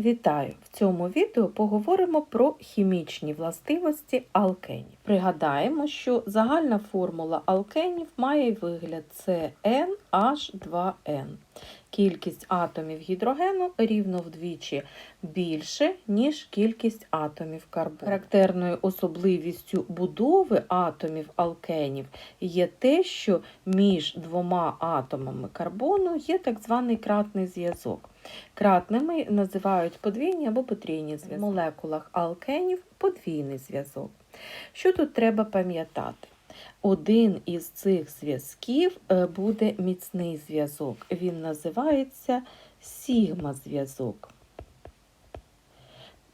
Вітаю! В цьому відео поговоримо про хімічні властивості алкенів. Пригадаємо, що загальна формула алкенів має вигляд CnH2n. Кількість атомів гідрогену рівно вдвічі більше, ніж кількість атомів карбону. Характерною особливістю будови атомів алкенів є те, що між двома атомами карбону є так званий кратний зв'язок. Кратними називають подвійні або потрійні зв'язки. В молекулах алкенів подвійний зв'язок. Що тут треба пам'ятати? Один із цих зв'язків е, буде міцний зв'язок. Він називається сігма-зв'язок.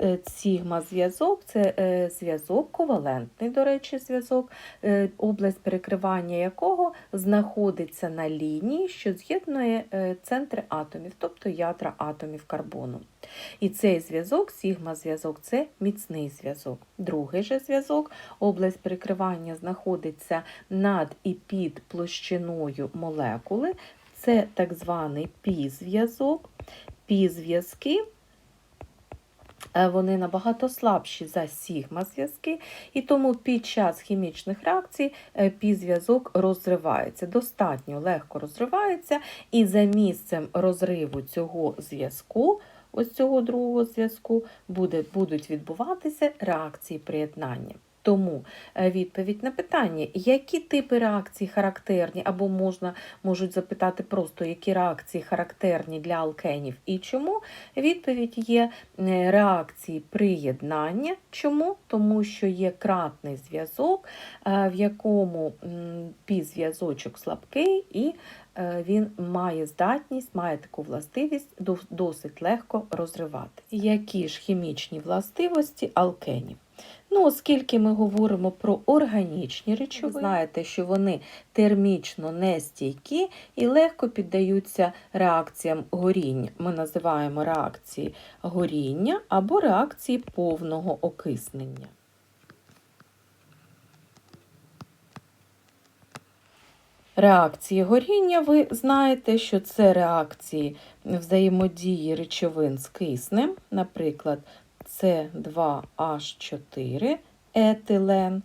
Е, Сігма-зв'язок це е, зв'язок, ковалентний, до речі, зв'язок, е, область перекривання якого знаходиться на лінії, що з'єднує центри атомів, тобто ядра атомів карбону. І цей зв'язок, сігма-зв'язок, це міцний зв'язок. Другий же зв'язок, область перекривання знаходиться над і під площиною молекули, це так званий пі-зв'язок. Пі-зв'язки вони набагато слабші за сігма-зв'язки, і тому під час хімічних реакцій пізв'язок пі-зв'язок розривається, достатньо легко розривається, і за місцем розриву цього зв'язку, ось цього другого зв'язку, будуть відбуватися реакції приєднання. Тому е, відповідь на питання, які типи реакцій характерні, або можна можуть запитати просто, які реакції характерні для алкенів і чому. Відповідь є е, реакції приєднання. Чому? Тому що є кратний зв'язок, е, в якому пізв'язочок слабкий і він має здатність, має таку властивість досить легко розривати. Які ж хімічні властивості алкенів? Ну, оскільки ми говоримо про органічні речовини, ви знаєте, що вони термічно нестійкі і легко піддаються реакціям горіння. Ми називаємо реакції горіння або реакції повного окиснення. Реакції горіння, ви знаєте, що це реакції взаємодії речовин з киснем, наприклад, С2H4 етилен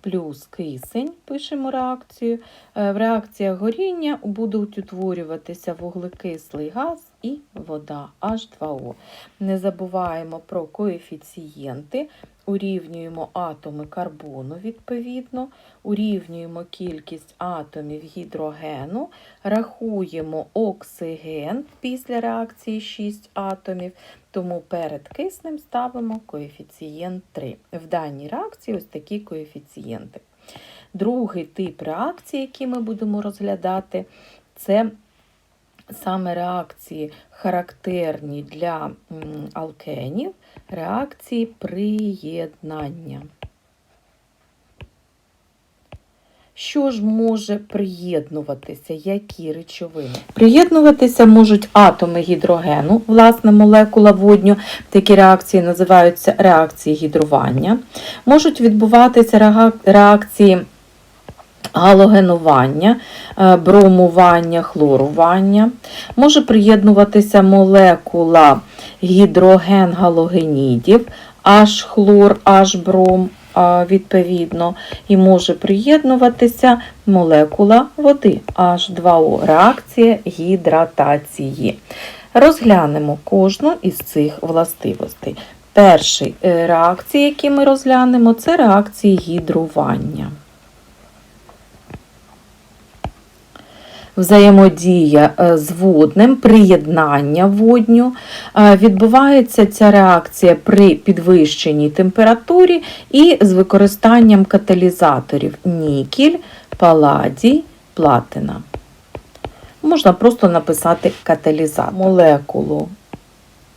плюс кисень, пишемо реакцію. Е, в реакціях горіння будуть утворюватися вуглекислий газ і вода H2O. Не забуваємо про коефіцієнти урівнюємо атоми карбону, відповідно, урівнюємо кількість атомів гідрогену, рахуємо оксиген після реакції 6 атомів, тому перед киснем ставимо коефіцієнт 3. В даній реакції ось такі коефіцієнти. Другий тип реакції, який ми будемо розглядати, це саме реакції характерні для алкенів, реакції приєднання. Що ж може приєднуватися? Які речовини? Приєднуватися можуть атоми гідрогену, власне, молекула водню. Такі реакції називаються реакції гідрування. Можуть відбуватися реакції галогенування, е, бромування, хлорування. Може приєднуватися молекула гідроген-галогенідів, H-хлор, H-бром, відповідно, і може приєднуватися молекула води H2O, реакція гідратації. Розглянемо кожну із цих властивостей. Перші е, реакції, які ми розглянемо, це реакції гідрування. Взаємодія е, з водним, приєднання водню. Е, відбувається ця реакція при підвищеній температурі і з використанням каталізаторів нікель, паладій, платина. Можна просто написати каталізатор. Молекулу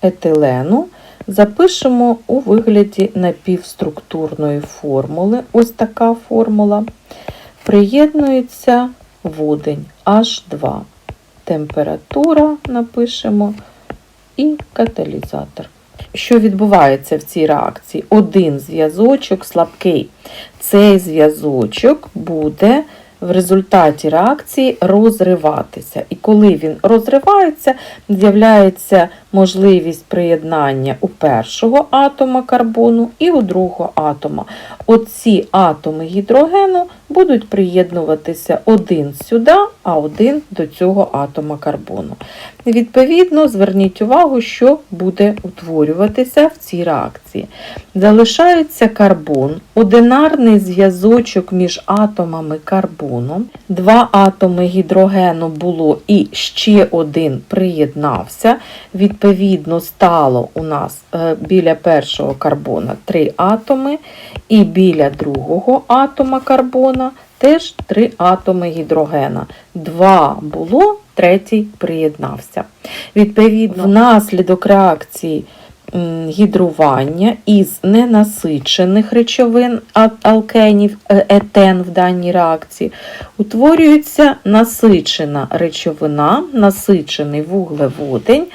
етилену запишемо у вигляді напівструктурної формули. Ось така формула. Приєднується водень H2. Температура напишемо і каталізатор. Що відбувається в цій реакції? Один зв'язочок слабкий. Цей зв'язочок буде в результаті реакції розриватися. І коли він розривається, з'являється можливість приєднання у першого атома карбону і у другого атома. Оці атоми гідрогену будуть приєднуватися один сюди, а один до цього атома карбону. Відповідно, зверніть увагу, що буде утворюватися в цій реакції. Залишається карбон, одинарний зв'язочок між атомами карбону, два атоми гідрогену було і ще один приєднався. Відповідно, стало у нас е, біля першого карбона три атоми, і біля другого атома карбона теж три атоми гідрогена. Два було, третій приєднався. Відповідно, внаслідок реакції гідрування із ненасичених речовин алкенів е, етен в даній реакції утворюється насичена речовина, насичений вуглеводень,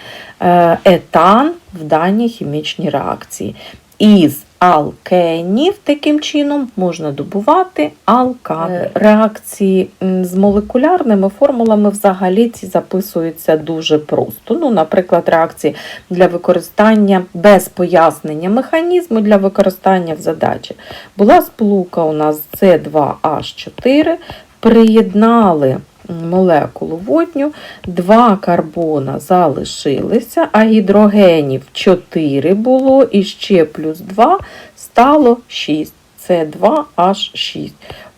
етан в даній хімічній реакції. Із алкенів таким чином можна добувати алкани. Реакції з молекулярними формулами взагалі ці записуються дуже просто. Ну, наприклад, реакції для використання без пояснення механізму для використання в задачі. Була сполука у нас С2H4, приєднали молекулу водню, два карбона залишилися, а гідрогенів 4 було, і ще плюс 2 стало 6. Це 2H6.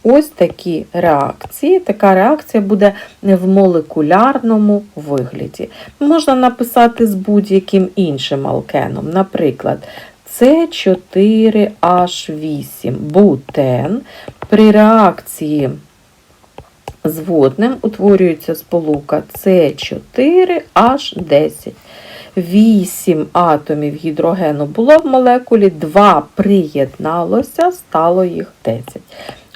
Ось такі реакції. Така реакція буде в молекулярному вигляді. Можна написати з будь-яким іншим алкеном. Наприклад, С4H8 бутен при реакції з водним утворюється сполука С4H10. 8 атомів гідрогену було в молекулі, 2 приєдналося, стало їх 10.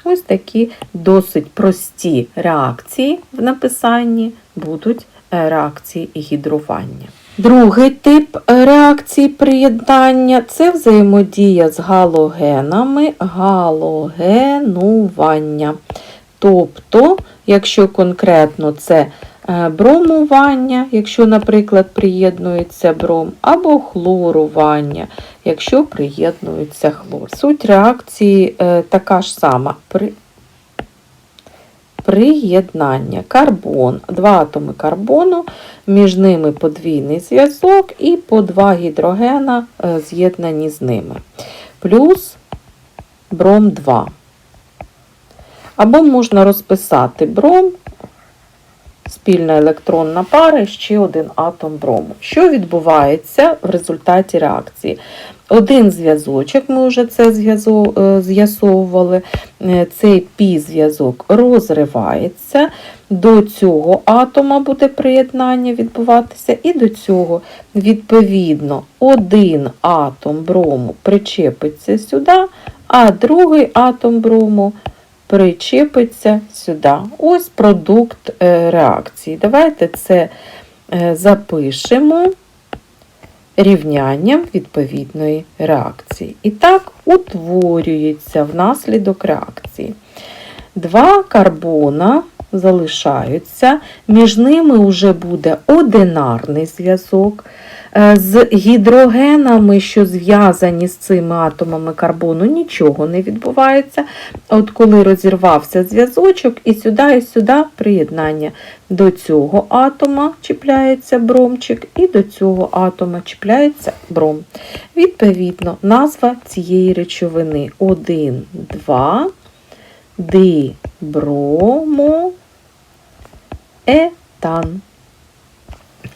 Ось такі досить прості реакції в написанні будуть реакції гідрування. Другий тип реакції приєднання це взаємодія з галогенами, галогенування. Тобто, якщо конкретно це е, бромування, якщо, наприклад, приєднується бром, або хлорування, якщо приєднується хлор. Суть реакції е, така ж сама. При... Приєднання. Карбон, два атоми карбону, між ними подвійний зв'язок і по два гідрогена е, з'єднані з ними. Плюс бром 2. Або можна розписати бром, спільна електронна пара, ще один атом брому. Що відбувається в результаті реакції? Один зв'язочок, ми вже це е, з'ясовували, е, цей пі-зв'язок розривається, до цього атома буде приєднання відбуватися, і до цього, відповідно, один атом брому причепиться сюди, а другий атом брому причепиться сюди. Ось продукт е, реакції. Давайте це е, запишемо рівнянням відповідної реакції. І так утворюється внаслідок реакції. Два карбона залишаються, між ними вже буде одинарний зв'язок. Е, З гідрогенами, що зв'язані з цими атомами карбону, нічого не відбувається. От коли розірвався зв'язочок, і сюди, і сюди приєднання. До цього атома чіпляється бромчик, і до цього атома чіпляється бром. Відповідно, назва цієї речовини 1, 2, дибромо, етан.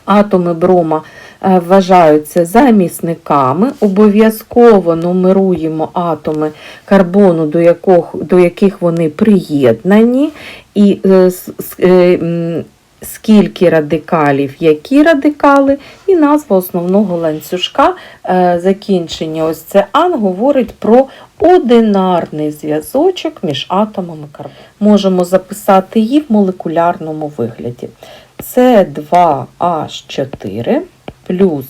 Атоми брома вважаються замісниками. Обов'язково нумеруємо атоми карбону, до, якого, до яких вони приєднані, і е, е, скільки радикалів, які радикали, і назва основного ланцюжка. Е, Закінчення ось це ан говорить про одинарний зв'язочок між атомами карбону. Можемо записати її в молекулярному вигляді. С2H4 плюс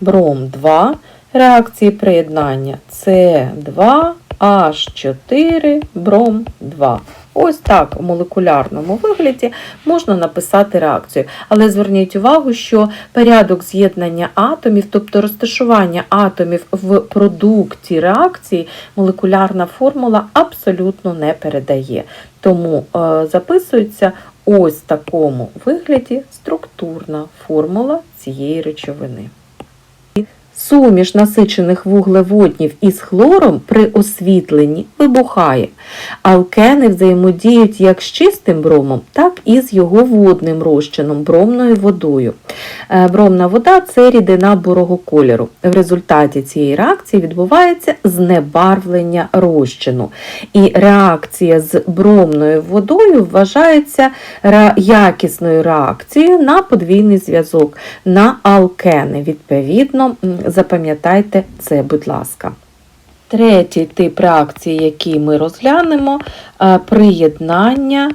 бром 2 реакції приєднання С2H4 бром 2. Ось так в молекулярному вигляді можна написати реакцію. Але зверніть увагу, що порядок з'єднання атомів, тобто розташування атомів в продукті реакції, молекулярна формула абсолютно не передає. Тому е, записується ось такому вигляді структурна формула цієї речовини. Суміш насичених вуглеводнів із хлором при освітленні вибухає. Алкени взаємодіють як з чистим бромом, так і з його водним розчином бромною водою. Е, Бромна вода це рідина бурого кольору. В результаті цієї реакції відбувається знебарвлення розчину. І реакція з бромною водою вважається якісною реакцією на подвійний зв'язок, на алкени. Відповідно, запам'ятайте це, будь ласка. Третій тип реакції, який ми розглянемо, е, приєднання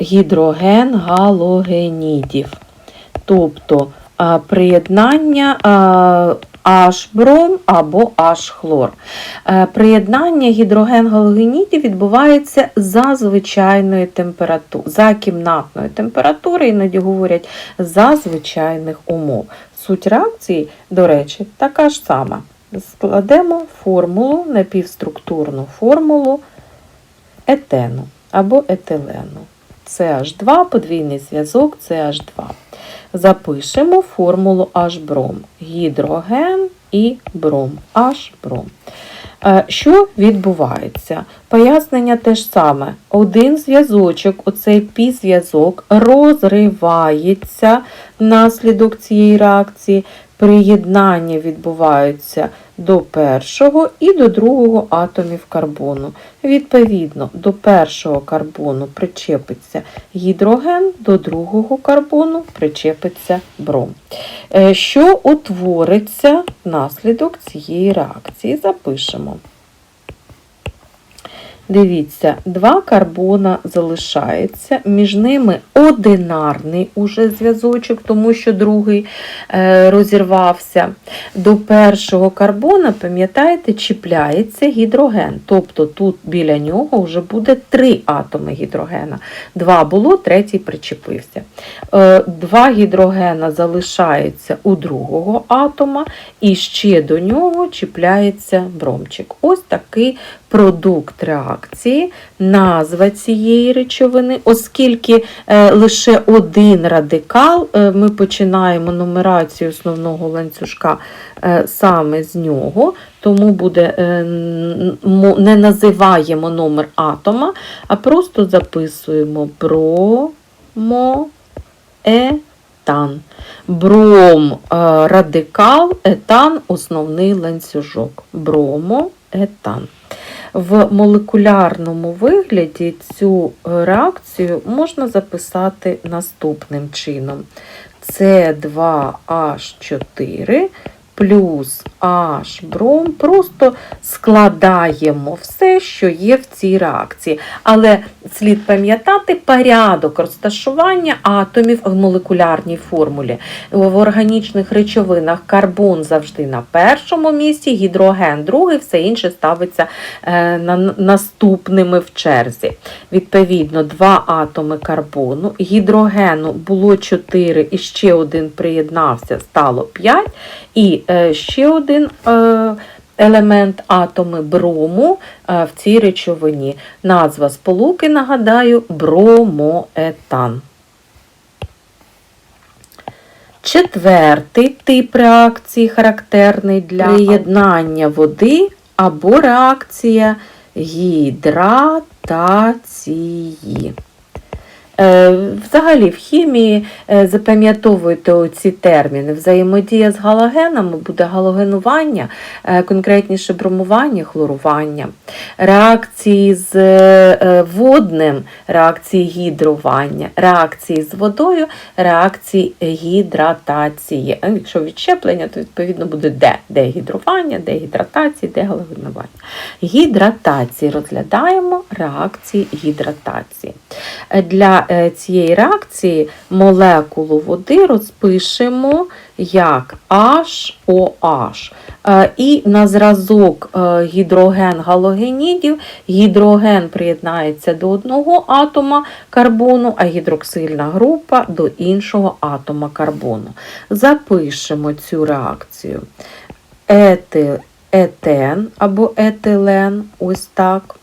гідроген-галогенідів. Тобто е, приєднання е, H-бром або H-хлор. Приєднання гідроген-галогенідів відбувається за звичайної температури, за кімнатної температури, іноді говорять за звичайних умов. Суть реакції, до речі, така ж сама. Складемо формулу, напівструктурну формулу етену або етилену. CH2, подвійний зв'язок CH2. Запишемо формулу H-бром. Гідроген і бром. H-бром. Е, Що відбувається? Пояснення те ж саме. Один зв'язочок, оцей пі-зв'язок, розривається внаслідок цієї реакції. Приєднання відбуваються до першого і до другого атомів карбону. Відповідно, до першого карбону причепиться гідроген, до другого карбону причепиться бром. Е, Що утвориться внаслідок цієї реакції? Запишемо. Дивіться, два карбона залишається, між ними одинарний уже зв'язочок, тому що другий е, розірвався. До першого карбона, пам'ятаєте, чіпляється гідроген. Тобто тут біля нього вже буде три атоми гідрогена. Два було, третій причепився. Е, два гідрогена залишаються у другого атома, і ще до нього чіпляється бромчик. Ось такий продукт реакції, назва цієї речовини, оскільки е, лише один радикал, е, ми починаємо нумерацію основного ланцюжка е, саме з нього, тому буде, не називаємо номер атома, а просто записуємо бромо, етан. Бром радикал, етан основний ланцюжок. Бромо, етан. В молекулярному вигляді цю е, реакцію можна записати наступним чином: С2H4 плюс H бром. Просто складаємо все, що є в цій реакції. Але слід пам'ятати порядок розташування атомів в молекулярній формулі. В органічних речовинах карбон завжди на першому місці, гідроген другий, все інше ставиться е, на наступними в черзі. Відповідно, два атоми карбону, гідрогену було 4 і ще один приєднався, стало 5. І ще один е, елемент атоми брому е, в цій речовині. Назва сполуки, нагадаю, бромоетан. Четвертий тип реакції характерний для приєднання води або реакція гідратації. Е, Взагалі в хімії е, запам'ятовуйте ці терміни. Взаємодія з галогенами буде галогенування, е, конкретніше бромування, хлорування. Реакції з водним, реакції гідрування, реакції з водою, реакції гідратації. Якщо відщеплення, то відповідно буде де? Де гідрування, де гідратація, де галогенування. Гідратації розглядаємо реакції гідратації. Для цієї реакції молекулу води розпишемо як HOH. Е, І на зразок е, гідроген галогенідів гідроген приєднається до одного атома карбону, а гідроксильна група до іншого атома карбону. Запишемо цю реакцію. Ети, етен або етилен, ось так.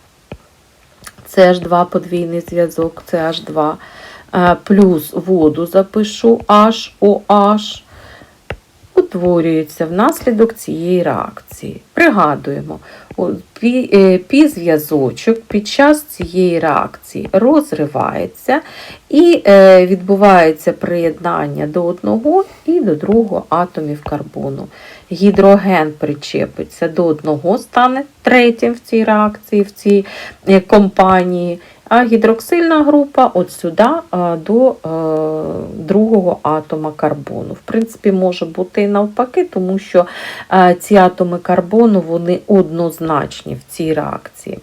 Це H2 подвійний зв'язок, це H2. Е, Плюс воду запишу HOH утворюється внаслідок цієї реакції. Пригадуємо, пі-зв'язочок під час цієї реакції розривається і е, відбувається приєднання до одного і до другого атомів карбону. Гідроген причепиться до одного, стане третім в цій реакції, в цій е, компанії. А гідроксильна група от сюди е, до е, другого атома карбону. В принципі, може бути і навпаки, тому що е, ці атоми карбону вони однозначні в цій реакції.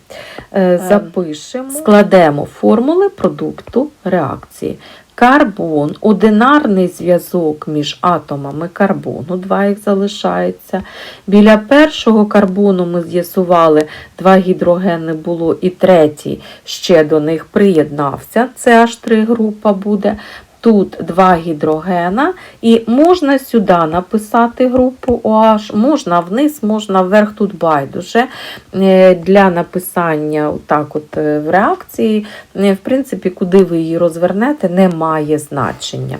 Запишемо, складемо формули продукту реакції. Карбон одинарний зв'язок між атомами карбону, два їх залишається. Біля першого карбону ми з'ясували, два гідрогени було, і третій ще до них приєднався. Це аж три група буде. Тут два гідрогена, і можна сюди написати групу OH, можна вниз, можна вверх, тут байдуже. Е, Для написання так от е, в реакції, е, в принципі, куди ви її розвернете, не має значення.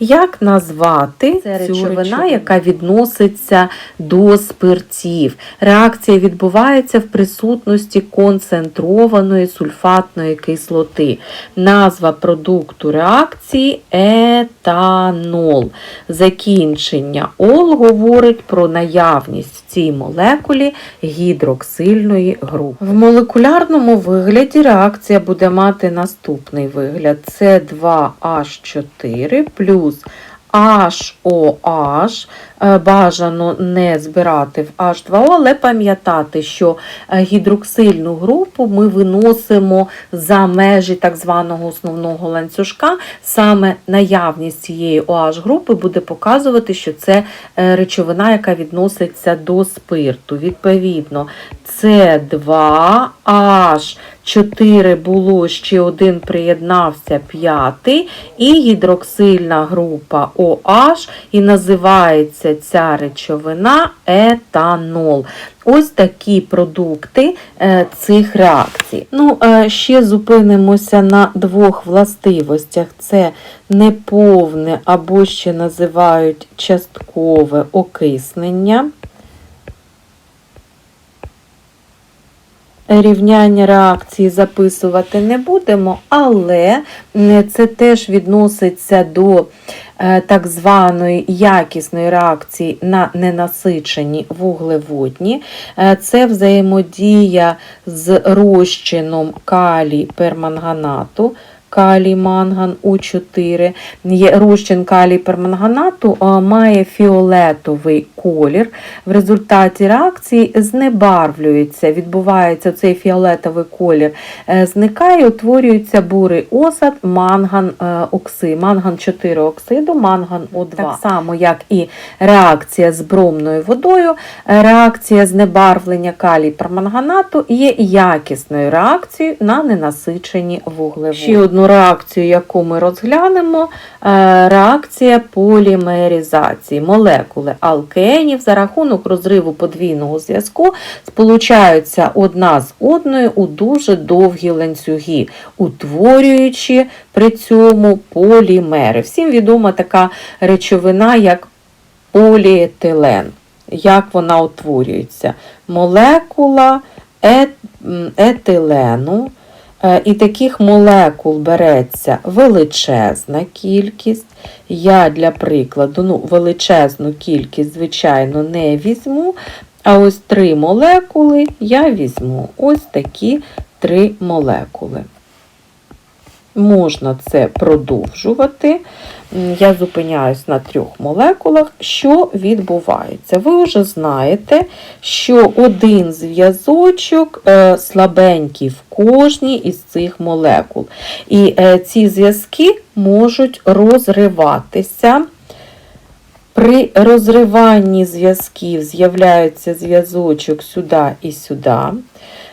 Як назвати Це речовина. яка відноситься до спиртів? Реакція відбувається в присутності концентрованої сульфатної кислоти. Назва продукту реакції етанол. Закінчення ол говорить про наявність в цій молекулі гідроксильної групи. В молекулярному вигляді реакція буде мати наступний вигляд: С2H4 плюс HOH. Е, Бажано не збирати в H2O, але пам'ятати, що е, гідроксильну групу ми виносимо за межі так званого основного ланцюжка. Саме наявність цієї OH групи буде показувати, що це е, речовина, яка відноситься до спирту. Відповідно, С2H4 було ще один приєднався п'ятий, і гідроксильна група OH, і називається ця речовина етанол. Ось такі продукти е, цих реакцій. Ну, е, ще зупинимося на двох властивостях: це неповне або ще називають часткове окиснення. Рівняння реакції записувати не будемо, але це теж відноситься до так званої якісної реакції на ненасичені вуглеводні. Е, Це взаємодія з розчином калій перманганату. Калій манган У4. Є розчин калій перманганату має фіолетовий колір. В результаті реакції знебарвлюється, відбувається цей фіолетовий колір, е, зникає, утворюється бурий осад, манган е, окси, манган 4 оксиду, манган О2. Так само, як і реакція з бромною водою, е, реакція знебарвлення калій перманганату є якісною реакцією на ненасичені вуглеводи. Одну реакцію, яку ми розглянемо, е, реакція полімеризації. Молекули алкенів за рахунок розриву подвійного зв'язку сполучаються одна з одною у дуже довгі ланцюги, утворюючи при цьому полімери. Всім відома така речовина, як поліетилен. Як вона утворюється? Молекула е- етилену. Е, І таких молекул береться величезна кількість. Я для прикладу, ну, величезну кількість, звичайно, не візьму. А ось три молекули я візьму. Ось такі три молекули. Можна це продовжувати. Я зупиняюсь на трьох молекулах. Що відбувається? Ви вже знаєте, що один зв'язочок е, слабенький в кожній із цих молекул. І е, ці зв'язки можуть розриватися При розриванні зв'язків з'являється зв'язочок сюди і сюди.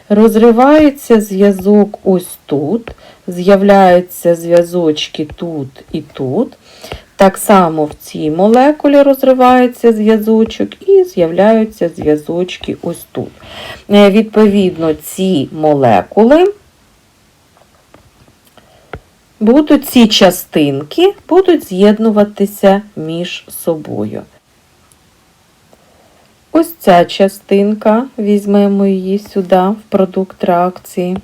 Розривається зв'язок ось тут, з'являються зв'язочки тут і тут. Так само в цій молекулі розривається зв'язочок і з'являються зв'язочки ось тут. Е, Відповідно, ці молекули будуть ці частинки будуть з'єднуватися між собою. Ось ця частинка, візьмемо її сюди, в продукт реакції.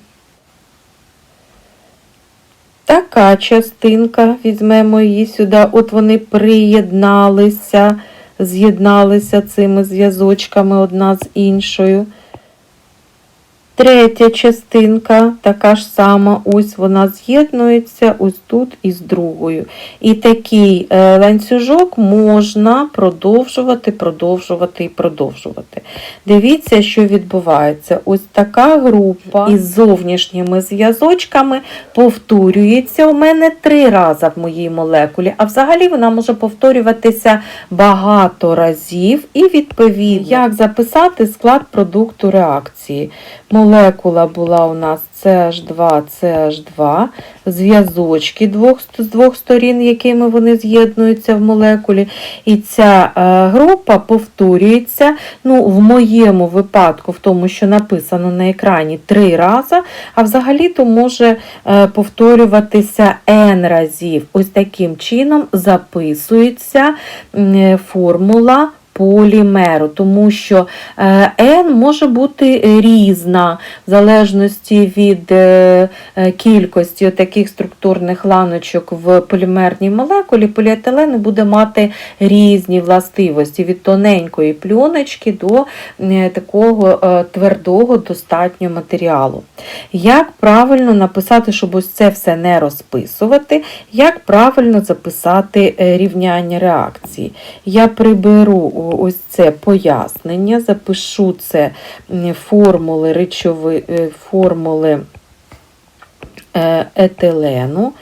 Така частинка, візьмемо її сюди, от вони приєдналися, з'єдналися цими зв'язочками одна з іншою. Третя частинка, така ж сама, ось вона з'єднується ось тут із другою. І такий е, ланцюжок можна продовжувати, продовжувати і продовжувати. Дивіться, що відбувається. Ось така група із зовнішніми зв'язочками повторюється у мене три рази в моїй молекулі, а взагалі вона може повторюватися багато разів. І відповідно, як записати склад продукту реакції. Молекула була у нас CH2, CH2, зв'язочки двох, з двох сторін, якими вони з'єднуються в молекулі. І ця е, група повторюється ну, в моєму випадку, в тому, що написано на екрані три рази, а взагалі-то може е, повторюватися n разів. Ось таким чином записується е, формула полімеру, тому що е, N може бути різна в залежності від е, е, кількості таких структурних ланочок в полімерній молекулі, поліетилен буде мати різні властивості від тоненької пльоночки до такого твердого достатньо матеріалу. Як правильно написати, щоб ось це все не розписувати, як правильно записати рівняння реакції? Я приберу ось це пояснення, запишу це формули речови, е, формули е, етилену.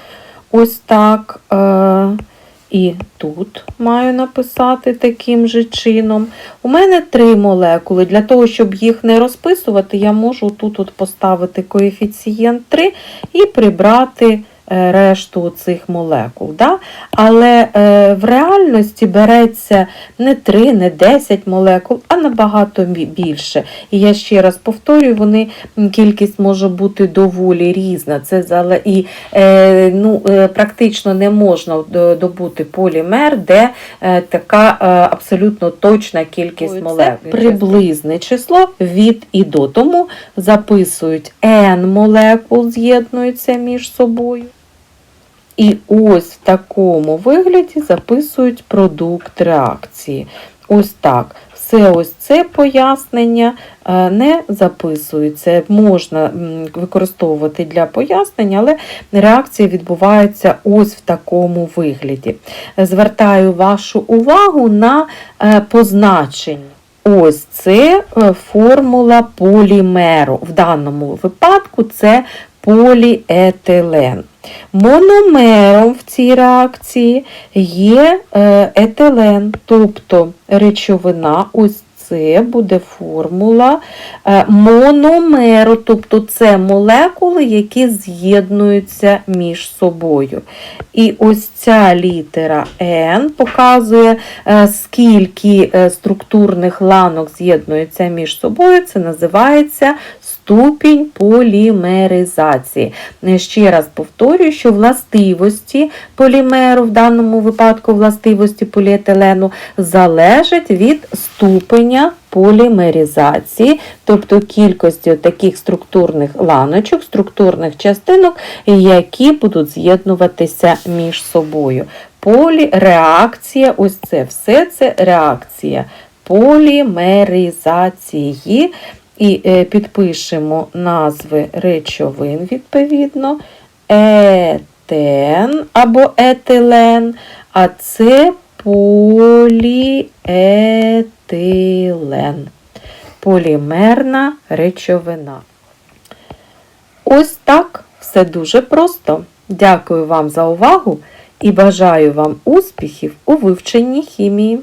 Ось так. е, І тут маю написати таким же чином. У мене три молекули. Для того, щоб їх не розписувати, я можу тут от поставити коефіцієнт 3 і прибрати решту цих молекул. Да? Але е, в реальності береться не 3, не 10 молекул, а набагато більше. І я ще раз повторюю, вони кількість може бути доволі різна. Це і е, ну, е, практично не можна добути полімер, де е, така е, абсолютно точна кількість Ой, це молекул. Приблизне число від і до. Тому записують n молекул, з'єднуються між собою. І ось в такому вигляді записують продукт реакції. Ось так. Все ось це пояснення е, не записується. Можна використовувати для пояснення, але реакція відбувається ось в такому вигляді. Звертаю вашу увагу на е, позначення. Ось це е, формула полімеру. В даному випадку це поліетилен. Мономером в цій реакції є е, етилен, тобто речовина, ось це буде формула е, мономеру, тобто це молекули, які з'єднуються між собою. І ось ця літера N показує, е, скільки структурних ланок з'єднуються між собою. Це називається ступінь полімеризації. Е, Ще раз повторюю, що властивості полімеру, в даному випадку властивості поліетилену, залежать від ступеня полімеризації, тобто кількості таких структурних ланочок, структурних частинок, які будуть з'єднуватися між собою. Поліреакція, ось це все це реакція полімеризації. І е, підпишемо назви речовин відповідно. Етен або етилен, а це поліетилен. Полімерна речовина. Ось так все дуже просто. Дякую вам за увагу і бажаю вам успіхів у вивченні хімії.